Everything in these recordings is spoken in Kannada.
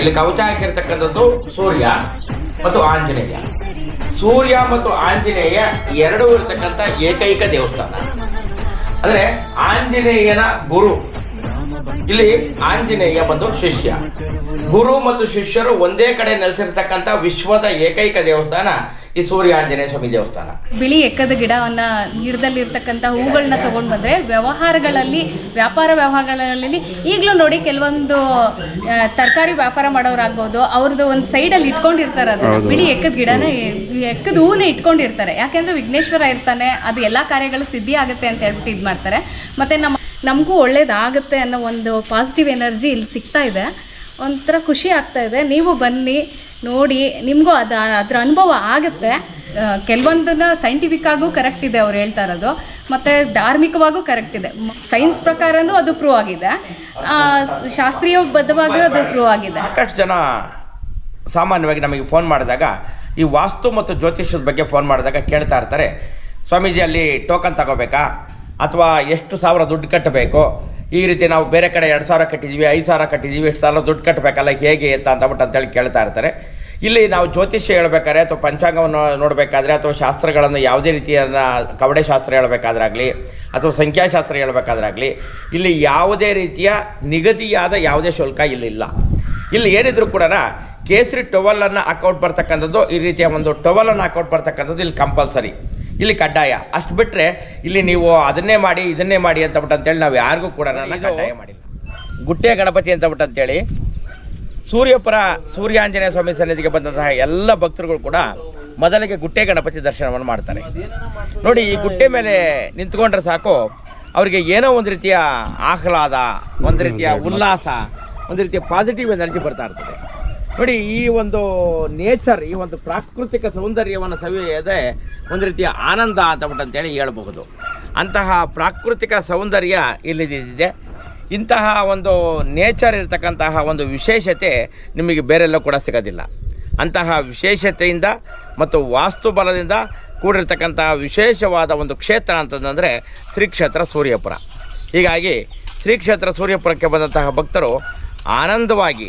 ಇಲ್ಲಿ ಕವಚ ಹಾಕಿರ್ತಕ್ಕಂಥದ್ದು ಸೂರ್ಯ ಮತ್ತು ಆಂಜನೇಯ. ಸೂರ್ಯ ಮತ್ತು ಆಂಜನೇಯ ಎರಡೂ ಇರತಕ್ಕಂಥ ಏಕೈಕ ದೇವಸ್ಥಾನ. ಅಂದ್ರೆ ಆಂಜನೇಯನ ಗುರು ಇಲ್ಲಿ ಆಂಜನೇಯ ಬಂದು ಶಿಷ್ಯ. ಗುರು ಮತ್ತು ಶಿಷ್ಯರು ಒಂದೇ ಕಡೆ ನೆಲೆಸಿರ್ತಕ್ಕಂಥ ವಿಶ್ವದ ಏಕೈಕ ದೇವಸ್ಥಾನ ಈ ಸೂರ್ಯ ಆಂಜನೇಯ ಸ್ವಾಮಿ ದೇವಸ್ಥಾನ. ಬಿಳಿ ಎಕ್ಕದ ಗಿಡವನ್ನ ಗಿಡದಲ್ಲಿ ಇರ್ತಕ್ಕಂತ ಹೂಗಳನ್ನ ತಗೊಂಡ್ ಬಂದ್ರೆ ವ್ಯವಹಾರಗಳಲ್ಲಿ ವ್ಯಾಪಾರ ವ್ಯವಹಾರಗಳಲ್ಲಿ ಈಗಲೂ ನೋಡಿ ಕೆಲವೊಂದು ತರಕಾರಿ ವ್ಯಾಪಾರ ಮಾಡೋರಾಗ್ಬೋದು ಅವ್ರದ್ದು ಒಂದು ಸೈಡಲ್ಲಿ ಇಟ್ಕೊಂಡಿರ್ತಾರೆ ಅದನ್ನ. ಬಿಳಿ ಎಕ್ಕದ ಗಿಡನ ಎಕ್ಕದ ಹೂವನ್ನ ಇಟ್ಕೊಂಡಿರ್ತಾರೆ. ಯಾಕೆಂದ್ರೆ ವಿಘ್ನೇಶ್ವರ ಇರ್ತಾನೆ ಅದು ಎಲ್ಲಾ ಕಾರ್ಯಗಳು ಸಿದ್ಧಿ ಆಗುತ್ತೆ ಅಂತ ಹೇಳ್ಬಿಟ್ಟು ಇದ್ ಮಾಡ್ತಾರೆ. ಮತ್ತೆ ನಮ್ಮ ನಮಗೂ ಒಳ್ಳೇದಾಗುತ್ತೆ ಅನ್ನೋ ಒಂದು ಪಾಸಿಟಿವ್ ಎನರ್ಜಿ ಇಲ್ಲಿ ಸಿಗ್ತಾ ಇದೆ. ಒಂಥರ ಖುಷಿ ಆಗ್ತಾ ಇದೆ. ನೀವು ಬನ್ನಿ ನೋಡಿ ನಿಮಗೂ ಅದು ಅದರ ಅನುಭವ ಆಗುತ್ತೆ. ಕೆಲವೊಂದನ್ನು ಸೈಂಟಿಫಿಕ್ ಆಗೂ ಕರೆಕ್ಟ್ ಇದೆ ಅವ್ರು ಹೇಳ್ತಾ ಇರೋದು. ಮತ್ತು ಧಾರ್ಮಿಕವಾಗೂ ಕರೆಕ್ಟ್ ಇದೆ. ಸೈನ್ಸ್ ಪ್ರಕಾರನೂ ಅದು ಪ್ರೂವ್ ಆಗಿದೆ. ಶಾಸ್ತ್ರೀಯ ಬದ್ಧವಾಗೂ ಅದು ಪ್ರೂವ್ ಆಗಿದೆ. ಸಾಕಷ್ಟು ಜನ ಸಾಮಾನ್ಯವಾಗಿ ನಮಗೆ ಫೋನ್ ಮಾಡಿದಾಗ ಈ ವಾಸ್ತು ಮತ್ತು ಜ್ಯೋತಿಷ್ಯದ ಬಗ್ಗೆ ಫೋನ್ ಮಾಡಿದಾಗ ಕೇಳ್ತಾ ಇರ್ತಾರೆ. ಸ್ವಾಮೀಜಿ ಅಲ್ಲಿ ಟೋಕನ್ ತಗೋಬೇಕಾ? ಅಥವಾ ಎಷ್ಟು ಸಾವಿರ ದುಡ್ಡು ಕಟ್ಟಬೇಕು? ಈ ರೀತಿ ನಾವು ಬೇರೆ ಕಡೆ ಎರಡು ಸಾವಿರ ಕಟ್ಟಿದ್ದೀವಿ ಐದು ಸಾವಿರ ಕಟ್ಟಿದ್ದೀವಿ ಎಷ್ಟು ಸಾವಿರ ದುಡ್ಡು ಕಟ್ಟಬೇಕಲ್ಲ, ಹೇಗೆ ಅಂತ ಅಂತಬಿಟ್ಟು ಅಂತೇಳಿ ಕೇಳ್ತಾ ಇರ್ತಾರೆ. ಇಲ್ಲಿ ನಾವು ಜ್ಯೋತಿಷ್ಯ ಹೇಳ್ಬೇಕಾದ್ರೆ ಅಥವಾ ಪಂಚಾಂಗವನ್ನು ನೋಡಬೇಕಾದ್ರೆ ಅಥವಾ ಶಾಸ್ತ್ರಗಳನ್ನು ಯಾವುದೇ ರೀತಿಯನ್ನ ಕವಡೆ ಶಾಸ್ತ್ರ ಹೇಳಬೇಕಾದ್ರಾಗಲಿ ಅಥವಾ ಸಂಖ್ಯಾಶಾಸ್ತ್ರ ಹೇಳಬೇಕಾದ್ರಾಗಲಿ, ಇಲ್ಲಿ ಯಾವುದೇ ರೀತಿಯ ನಿಗದಿಯಾದ ಯಾವುದೇ ಶುಲ್ಕ ಇಲ್ಲಿಲ್ಲ. ಇಲ್ಲಿ ಏನಿದ್ರು ಕೂಡ ಕೇಸರಿ ಟೊವಲನ್ನು ಅಕೌಂಟ್ ಬರ್ತಕ್ಕಂಥದ್ದು ಈ ರೀತಿಯ ಒಂದು ಟೊವಲನ್ನು ಅಕೌಂಟ್ ಬರ್ತಕ್ಕಂಥದ್ದು ಇಲ್ಲಿ ಕಂಪಲ್ಸರಿ. ಇಲ್ಲಿ ಕಡ್ಡಾಯ. ಅಷ್ಟು ಬಿಟ್ಟರೆ ಇಲ್ಲಿ ನೀವು ಅದನ್ನೇ ಮಾಡಿ ಇದನ್ನೇ ಮಾಡಿ ಅಂತ ಬಿಟ್ಟು ಅಂತೇಳಿ ನಾವು ಯಾರಿಗೂ ಕೂಡ ನನ್ನ ಕಡ್ಡಾಯ ಮಾಡಿಲ್ಲ. ಗುಟ್ಟೆ ಗಣಪತಿ ಅಂತ ಬಿಟ್ಟು ಅಂತೇಳಿ ಸೂರ್ಯಪುರ ಸೂರ್ಯಾಂಜನೇಯ ಸ್ವಾಮಿ ಸನ್ನಿಧಿಗೆ ಬಂದಂತಹ ಎಲ್ಲ ಭಕ್ತರುಗಳು ಕೂಡ ಮೊದಲಿಗೆ ಗುಟ್ಟೆ ಗಣಪತಿ ದರ್ಶನವನ್ನು ಮಾಡ್ತಾರೆ. ನೋಡಿ ಈ ಗುಟ್ಟೆ ಮೇಲೆ ನಿಂತ್ಕೊಂಡ್ರೆ ಸಾಕು ಅವರಿಗೆ ಏನೋ ಒಂದು ರೀತಿಯ ಆಹ್ಲಾದ ಒಂದು ರೀತಿಯ ಉಲ್ಲಾಸ ಒಂದು ರೀತಿಯ ಪಾಸಿಟಿವ್ ಎನರ್ಜಿ ಬರ್ತಾ ಇರ್ತದೆ. ನೋಡಿ, ಈ ಒಂದು ನೇಚರ್ ಈ ಒಂದು ಪ್ರಾಕೃತಿಕ ಸೌಂದರ್ಯವನ್ನು ಸವಿಯದೆ ಒಂದು ರೀತಿಯ ಆನಂದ ಅಂತ ಅಂತೇಳಿ ಹೇಳಬಹುದು. ಅಂತಹ ಪ್ರಾಕೃತಿಕ ಸೌಂದರ್ಯ ಇಲ್ಲಿದೆ ಇಂತಹ ಒಂದು ನೇಚರ್ ಇರತಕ್ಕಂತಹ ಒಂದು ವಿಶೇಷತೆ ನಿಮಗೆ ಬೇರೆಲ್ಲೂ ಕೂಡ ಸಿಗೋದಿಲ್ಲ. ಅಂತಹ ವಿಶೇಷತೆಯಿಂದ ಮತ್ತು ವಾಸ್ತುಬಲದಿಂದ ಕೂಡಿರ್ತಕ್ಕಂತಹ ವಿಶೇಷವಾದ ಒಂದು ಕ್ಷೇತ್ರ ಅಂತಂದರೆ ಶ್ರೀ ಕ್ಷೇತ್ರ ಸೂರ್ಯಪುರ. ಹೀಗಾಗಿ ಶ್ರೀ ಕ್ಷೇತ್ರ ಸೂರ್ಯಪುರಕ್ಕೆ ಬಂದಂತಹ ಭಕ್ತರು ಆನಂದವಾಗಿ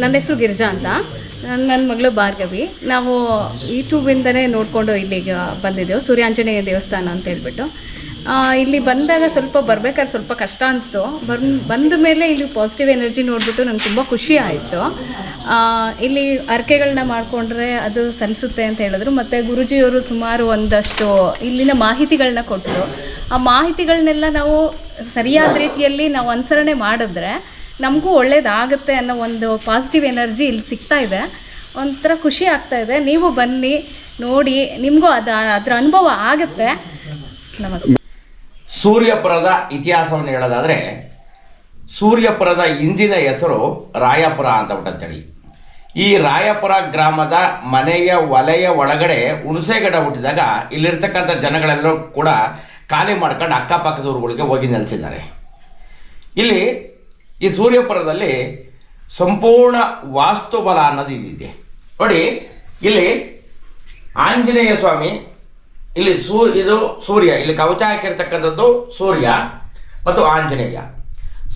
ನನ್ನ ಹೆಸರು ಗಿರಿಜಾ ಅಂತ. ನನ್ನ ಮಗಳು ಭಾರ್ಗವಿ. ನಾವು ಯೂಟ್ಯೂಬಿಂದನೇ ನೋಡಿಕೊಂಡು ಇಲ್ಲಿಗೆ ಬಂದಿದ್ದೆವು, ಸೂರ್ಯಾಂಜನೇಯ ದೇವಸ್ಥಾನ ಅಂತ ಹೇಳ್ಬಿಟ್ಟು. ಇಲ್ಲಿ ಬಂದಾಗ ಸ್ವಲ್ಪ ಬರ್ಬೇಕಾದ್ರೆ ಸ್ವಲ್ಪ ಕಷ್ಟ ಅನಿಸ್ತು. ಬಂದು ಬಂದ ಮೇಲೆ ಇಲ್ಲಿ ಪಾಸಿಟಿವ್ ಎನರ್ಜಿ ನೋಡಿಬಿಟ್ಟು ನಂಗೆ ತುಂಬ ಖುಷಿ ಆಯಿತು. ಇಲ್ಲಿ ಅರ್ಕೆಗಳನ್ನ ಮಾಡಿಕೊಂಡ್ರೆ ಅದು ಸಲ್ಲಿಸುತ್ತೆ ಅಂತ ಹೇಳಿದ್ರು. ಮತ್ತು ಗುರುಜಿಯವರು ಸುಮಾರು ಒಂದಷ್ಟು ಇಲ್ಲಿನ ಮಾಹಿತಿಗಳನ್ನ ಕೊಟ್ಟರು ಆ ಮಾಹಿತಿಗಳನ್ನೆಲ್ಲ ನಾವು ಸರಿಯಾದ ರೀತಿಯಲ್ಲಿ ನಾವು ಅನುಸರಣೆ ಮಾಡಿದ್ರೆ ನಮಗೂ ಒಳ್ಳೇದಾಗುತ್ತೆ ಅನ್ನೋ ಒಂದು ಪಾಸಿಟಿವ್ ಎನರ್ಜಿ ಇಲ್ಲಿ ಸಿಗ್ತಾ ಇದೆ. ಒಂಥರ ಖುಷಿ ಆಗ್ತಾ ಇದೆ. ನೀವು ಬನ್ನಿ, ನೋಡಿ, ನಿಮಗೂ ಅದು, ಅದರ ಅನುಭವ ಆಗುತ್ತೆ. ನಮಸ್ತೆ. ಸೂರ್ಯಪುರದ ಇತಿಹಾಸವನ್ನು ಹೇಳೋದಾದರೆ, ಸೂರ್ಯಪುರದ ಇಂದಿನ ಹೆಸರು ರಾಯಪುರ ಅಂತ ಅಂತೇಳಿ ಈ ರಾಯಪುರ ಗ್ರಾಮದ ಮನೆಯ ವಲಯ ಒಳಗಡೆ ಹುಣಸೆಗಡ ಹುಟ್ಟಿದಾಗ ಇಲ್ಲಿರ್ತಕ್ಕಂಥ ಜನಗಳೆಲ್ಲರೂ ಕೂಡ ಖಾಲಿ ಮಾಡ್ಕೊಂಡು ಅಕ್ಕಪಕ್ಕದ ಊರುಗಳಿಗೆ ಹೋಗಿ ನೆಲೆಸಿದ್ದಾರೆ. ಇಲ್ಲಿ ಈ ಸೂರ್ಯಪುರದಲ್ಲಿ ಸಂಪೂರ್ಣ ವಾಸ್ತುಬಲ ಅನ್ನೋದು ಇದಿದೆ. ನೋಡಿ, ಇಲ್ಲಿ ಆಂಜನೇಯ ಸ್ವಾಮಿ, ಇಲ್ಲಿ ಸೂ, ಇದು ಸೂರ್ಯ, ಇಲ್ಲಿ ಕವಚ ಹಾಕಿರ್ತಕ್ಕಂಥದ್ದು ಸೂರ್ಯ ಮತ್ತು ಆಂಜನೇಯ.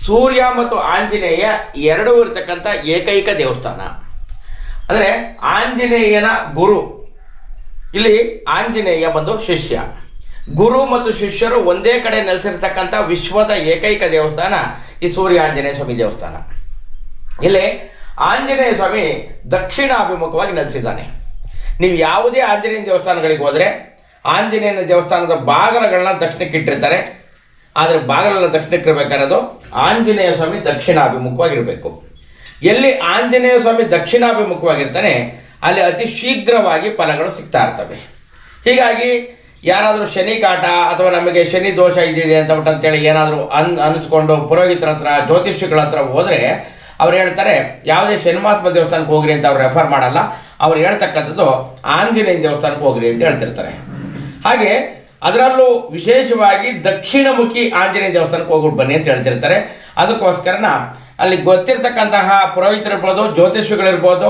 ಸೂರ್ಯ ಮತ್ತು ಆಂಜನೇಯ ಎರಡೂ ಇರತಕ್ಕಂಥ ಏಕೈಕ ದೇವಸ್ಥಾನ. ಅಂದರೆ ಆಂಜನೇಯನ ಗುರು, ಇಲ್ಲಿ ಆಂಜನೇಯ ಬಂದು ಶಿಷ್ಯ. ಗುರು ಮತ್ತು ಶಿಷ್ಯರು ಒಂದೇ ಕಡೆ ನೆಲೆಸಿರ್ತಕ್ಕಂಥ ವಿಶ್ವದ ಏಕೈಕ ದೇವಸ್ಥಾನ ಈ ಸೂರ್ಯ ಆಂಜನೇಯ ಸ್ವಾಮಿ ದೇವಸ್ಥಾನ. ಇಲ್ಲಿ ಆಂಜನೇಯ ಸ್ವಾಮಿ ದಕ್ಷಿಣಾಭಿಮುಖವಾಗಿ ನೆಲೆಸಿದ್ದಾನೆ. ನೀವು ಯಾವುದೇ ಆಂಜನೇಯ ದೇವಸ್ಥಾನಗಳಿಗೆ ಹೋದರೆ ಆಂಜನೇಯನ ದೇವಸ್ಥಾನದ ಬಾಗಲಗಳನ್ನ ದಕ್ಷಿಣಕ್ಕೆ ಇಟ್ಟಿರ್ತಾರೆ. ಆದರೆ ಬಾಗಲನ್ನ ದಕ್ಷಿಣಕ್ಕೆ ಇರಬೇಕಾಗಿರೋದು ಆಂಜನೇಯ ಸ್ವಾಮಿ ದಕ್ಷಿಣಾಭಿಮುಖವಾಗಿರಬೇಕು. ಎಲ್ಲಿ ಆಂಜನೇಯ ಸ್ವಾಮಿ ದಕ್ಷಿಣಾಭಿಮುಖವಾಗಿರ್ತಾನೆ, ಅಲ್ಲಿ ಅತಿ ಶೀಘ್ರವಾಗಿ ಫಲಗಳು ಸಿಗ್ತಾ ಇರ್ತವೆ. ಹೀಗಾಗಿ ಯಾರಾದರೂ ಶನಿ ಕಾಟ ಅಥವಾ ನಮಗೆ ಶನಿ ದೋಷ ಇದ್ದಿದೆ ಅಂತ ಬಿಟ್ಟು ಅಂತೇಳಿ ಏನಾದರೂ ಅನ್ ಅನಿಸ್ಕೊಂಡು ಪುರೋಹಿತರ ಹತ್ರ ಜ್ಯೋತಿಷಿಗಳ ಹತ್ರ ಹೋದರೆ ಅವ್ರು ಹೇಳ್ತಾರೆ, ಯಾವುದೇ ಶನಿಮಾತ್ಮ ದೇವಸ್ಥಾನಕ್ಕೆ ಹೋಗ್ರಿ ಅಂತ ಅವ್ರು ರೆಫರ್ ಮಾಡಲ್ಲ. ಅವ್ರು ಹೇಳ್ತಕ್ಕಂಥದ್ದು ಆಂಜನೇಯ ದೇವಸ್ಥಾನಕ್ಕೆ ಹೋಗ್ರಿ ಅಂತ ಹೇಳ್ತಿರ್ತಾರೆ. ಹಾಗೆ ಅದರಲ್ಲೂ ವಿಶೇಷವಾಗಿ ದಕ್ಷಿಣಮುಖಿ ಆಂಜನೇಯ ದೇವಸ್ಥಾನಕ್ಕೆ ಹೋಗ್ಬಿಟ್ಟು ಬನ್ನಿ ಅಂತ ಹೇಳ್ತಿರ್ತಾರೆ. ಅದಕ್ಕೋಸ್ಕರನ ಅಲ್ಲಿ ಗೊತ್ತಿರ್ತಕ್ಕಂತಹ ಪುರೋಹಿತರಿರ್ಬೋದು ಜ್ಯೋತಿಷಿಗಳಿರ್ಬೋದು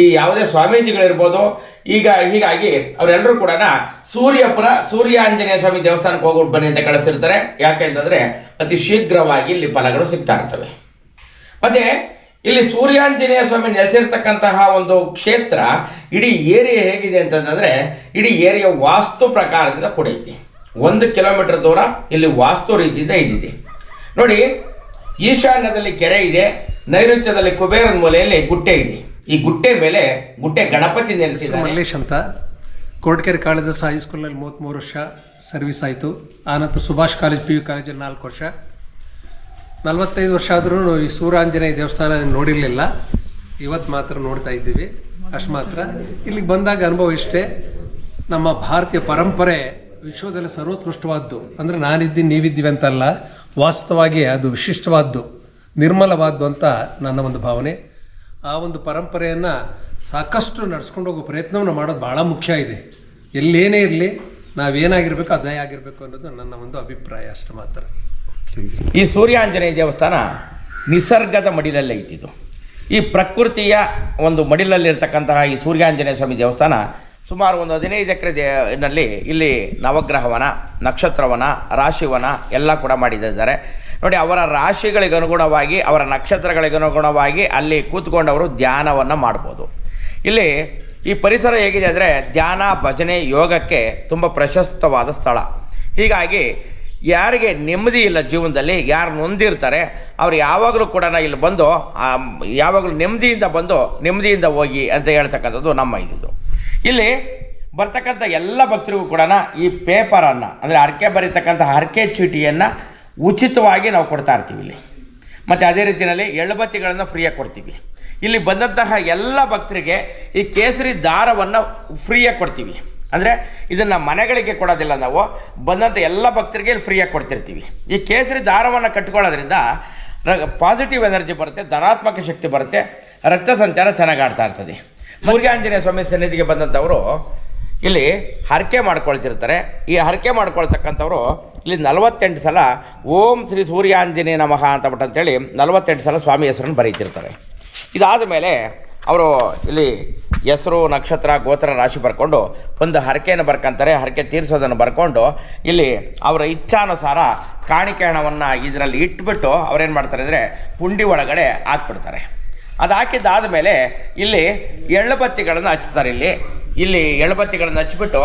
ಈ ಯಾವುದೇ ಸ್ವಾಮೀಜಿಗಳಿರ್ಬೋದು, ಈಗ ಹೀಗಾಗಿ ಅವರೆಲ್ಲರೂ ಕೂಡ ಸೂರ್ಯಪುರ ಸೂರ್ಯ ಆಂಜನೇಯ ಸ್ವಾಮಿ ದೇವಸ್ಥಾನಕ್ಕೆ ಹೋಗ್ಬಿಟ್ಟು ಬನ್ನಿ ಅಂತ ಕಳಿಸಿರ್ತಾರೆ. ಯಾಕೆ ಅಂತಂದರೆ ಅತಿ ಶೀಘ್ರವಾಗಿ ಇಲ್ಲಿ ಫಲಗಳು ಸಿಗ್ತಾ ಇರ್ತವೆ. ಮತ್ತೆ ಇಲ್ಲಿ ಸೂರ್ಯಾಂಜನೇಯ ಸ್ವಾಮಿ ನೆಲೆಸಿರ್ತಕ್ಕಂತಹ ಒಂದು ಕ್ಷೇತ್ರ ಇಡೀ ಏರಿಯಾ ಹೇಗಿದೆ ಅಂತಂದ್ರೆ, ಇಡೀ ಏರಿಯಾ ವಾಸ್ತು ಪ್ರಕಾರದಿಂದ ಕೂಡೈತಿ ಒಂದು ಕಿಲೋಮೀಟರ್ ದೂರ ಇಲ್ಲಿ ವಾಸ್ತು ರೀತಿಯಿಂದ ಇದ್ದಿದೆ ನೋಡಿ ಈಶಾನ್ಯದಲ್ಲಿ ಕೆರೆ ಇದೆ, ನೈಋತ್ಯದಲ್ಲಿ ಕುಬೇರನ ಮೂಲೆಯಲ್ಲಿ ಗುಟ್ಟೆ ಇದೆ. ಈ ಗುಟ್ಟೆ ಮೇಲೆ ಗುಟ್ಟೆ ಗಣಪತಿ ಅಂತ ಮಲ್ಲೇಶ್ ಅಂತ. ಕೋಟಕೆರೆ ಕಾಳಿದಾಸ ಹೈಸ್ಕೂಲಲ್ಲಿ ಮೂವತ್ತ್ಮೂರು ವರ್ಷ ಸರ್ವಿಸ್ ಆಯಿತು. ಆನಂತರ ಸುಭಾಷ್ ಕಾಲೇಜ್, ಪಿ ಯು ಕಾಲೇಜಲ್ಲಿ ನಾಲ್ಕು ವರ್ಷ. ನಲವತ್ತೈದು ವರ್ಷ ಆದರೂ ಈ ಸೂರಾಂಜನೇಯ ದೇವಸ್ಥಾನ ನೋಡಿರಲಿಲ್ಲ. ಇವತ್ತು ಮಾತ್ರ ನೋಡ್ತಾ ಇದ್ದೀವಿ. ಅಷ್ಟು ಮಾತ್ರ. ಇಲ್ಲಿಗೆ ಬಂದಾಗ ಅನುಭವ ಇಷ್ಟೇ. ನಮ್ಮ ಭಾರತೀಯ ಪರಂಪರೆ ವಿಶ್ವದಲ್ಲಿ ಸರ್ವೋತ್ಕೃಷ್ಟವಾದ್ದು. ಅಂದರೆ ನಾನಿದ್ದೀನಿ, ನೀವಿದ್ದೀವಿ ಅಂತಲ್ಲ. ವಾಸ್ತವವಾಗಿ ಅದು ವಿಶಿಷ್ಟವಾದ್ದು, ನಿರ್ಮಲವಾದ್ದು ಅಂತ ನನ್ನ ಒಂದು ಭಾವನೆ. ಆ ಒಂದು ಪರಂಪರೆಯನ್ನು ಸಾಕಷ್ಟು ನಡ್ಸ್ಕೊಂಡು ಹೋಗೋ ಪ್ರಯತ್ನವನ್ನು ಮಾಡೋದು ಭಾಳ ಮುಖ್ಯ ಇದೆ. ಎಲ್ಲೇನೇ ಇರಲಿ, ನಾವೇನಾಗಿರ್ಬೇಕು, ಅದೇ ಆಗಿರಬೇಕು ಅನ್ನೋದು ನನ್ನ ಒಂದು ಅಭಿಪ್ರಾಯ ಅಷ್ಟು ಮಾತ್ರ. ಈ ಸೂರ್ಯಾಂಜನೇಯ ದೇವಸ್ಥಾನ ನಿಸರ್ಗದ ಮಡಿಲಲ್ಲೇ ಐತಿದು ಈ ಪ್ರಕೃತಿಯ ಒಂದು ಮಡಿಲಲ್ಲಿರ್ತಕ್ಕಂತಹ ಈ ಸೂರ್ಯಾಂಜನೇಯ ಸ್ವಾಮಿ ದೇವಸ್ಥಾನ ಸುಮಾರು ಒಂದು ಹದಿನೈದು ಎಕರೆ ನಲ್ಲಿ ಇಲ್ಲಿ ನವಗ್ರಹವನ, ನಕ್ಷತ್ರವನ, ರಾಶಿವನ ಎಲ್ಲ ಕೂಡ ಮಾಡಿದ್ದಾರೆ. ನೋಡಿ, ಅವರ ರಾಶಿಗಳಿಗೆ ಅನುಗುಣವಾಗಿ, ಅವರ ನಕ್ಷತ್ರಗಳಿಗೆ ಅನುಗುಣವಾಗಿ ಅಲ್ಲಿ ಕೂತ್ಕೊಂಡವರು ಧ್ಯಾನವನ್ನು ಮಾಡ್ಬೋದು. ಇಲ್ಲಿ ಈ ಪರಿಸರ ಹೇಗಿದೆ ಅಂದರೆ ಧ್ಯಾನ, ಭಜನೆ, ಯೋಗಕ್ಕೆ ತುಂಬ ಪ್ರಶಸ್ತವಾದ ಸ್ಥಳ. ಹೀಗಾಗಿ ಯಾರಿಗೆ ನೆಮ್ಮದಿ ಇಲ್ಲ ಜೀವನದಲ್ಲಿ ಯಾರು ನೊಂದಿರ್ತಾರೆ ಅವ್ರು ಯಾವಾಗಲೂ ಕೂಡ ಇಲ್ಲಿ ಬಂದು ಯಾವಾಗಲೂ ನೆಮ್ಮದಿಯಿಂದ ಬಂದು, ನೆಮ್ಮದಿಯಿಂದ ಹೋಗಿ ಅಂತ ಹೇಳ್ತಕ್ಕಂಥದ್ದು ನಮ್ಮ ಇದು ಇಲ್ಲಿ ಬರ್ತಕ್ಕಂಥ ಎಲ್ಲ ಭಕ್ತರಿಗೂ ಕೂಡ ಈ ಪೇಪರನ್ನು, ಅಂದರೆ ಹರಕೆ ಬರೀತಕ್ಕಂಥ ಹರಕೆ ಚೀಟಿಯನ್ನು ಉಚಿತವಾಗಿ ನಾವು ಕೊಡ್ತಾ ಇರ್ತೀವಿ ಇಲ್ಲಿ. ಮತ್ತು ಅದೇ ರೀತಿಯಲ್ಲಿ ಎಳ್ಳುಬತ್ತಿಗಳನ್ನು ಫ್ರೀಯಾಗಿ ಕೊಡ್ತೀವಿ. ಇಲ್ಲಿ ಬಂದಂತಹ ಎಲ್ಲ ಭಕ್ತರಿಗೆ ಈ ಕೇಸರಿ ದಾರವನ್ನು ಫ್ರೀಯಾಗಿ ಕೊಡ್ತೀವಿ. ಅಂದರೆ ಇದನ್ನು ಮನೆಗಳಿಗೆ ಕೊಡೋದಿಲ್ಲ ನಾವು. ಬಂದಂಥ ಎಲ್ಲ ಭಕ್ತರಿಗೆ ಇಲ್ಲಿ ಫ್ರೀಯಾಗಿ ಕೊಡ್ತಿರ್ತೀವಿ. ಈ ಕೇಸರಿ ದಾರವನ್ನು ಕಟ್ಕೊಳ್ಳೋದ್ರಿಂದ ಪಾಸಿಟಿವ್ ಎನರ್ಜಿ ಬರುತ್ತೆ, ಧನಾತ್ಮಕ ಶಕ್ತಿ ಬರುತ್ತೆ, ರಕ್ತ ಸಂಚಾರ ಚೆನ್ನಾಗಿ ಆಡ್ತಾ ಇರ್ತದೆ. ಮುರುಘಾಂಜನೇಯ ಸ್ವಾಮಿ ಸನ್ನಿಧಿಗೆ ಬಂದಂಥವರು ಇಲ್ಲಿ ಹರಕೆ ಮಾಡ್ಕೊಳ್ತಿರ್ತಾರೆ. ಈ ಹರಕೆ ಮಾಡ್ಕೊಳ್ತಕ್ಕಂಥವ್ರು ಇಲ್ಲಿ ನಲವತ್ತೆಂಟು ಸಲ ಓಂ ಶ್ರೀ ಸೂರ್ಯಾಂಜನೇಯ ನಮಃ ಅಂತ ಅಂತೇಳಿ ನಲವತ್ತೆಂಟು ಸಲ ಸ್ವಾಮಿ ಹೆಸರನ್ನು ಬರೀತಿರ್ತಾರೆ. ಇದಾದ ಮೇಲೆ ಅವರು ಇಲ್ಲಿ ಹೆಸರು, ನಕ್ಷತ್ರ, ಗೋತ್ರ ರಾಶಿ ಬರ್ಕೊಂಡು ಒಂದು ಹರಕೆಯನ್ನು ಬರ್ಕೊಂತಾರೆ. ಹರಕೆ ತೀರಿಸೋದನ್ನು ಬರ್ಕೊಂಡು ಇಲ್ಲಿ ಅವರ ಇಚ್ಛಾನುಸಾರ ಕಾಣಿಕೆ ಹಣವನ್ನು ಇದರಲ್ಲಿ ಇಟ್ಬಿಟ್ಟು ಅವ್ರೇನು ಮಾಡ್ತಾರೆ ಅಂದರೆ ಪುಂಡಿ ಒಳಗಡೆ ಹಾಕ್ಬಿಡ್ತಾರೆ. ಅದು ಹಾಕಿದ್ದಾದ ಮೇಲೆ ಇಲ್ಲಿ ಎಳ್ಳುಬತ್ತಿಗಳನ್ನು ಹಚ್ತಾರೆ ಇಲ್ಲಿ. ಇಲ್ಲಿ ಎಳ್ಳುಬತ್ತಿಗಳನ್ನು ಹಚ್ಬಿಟ್ಟು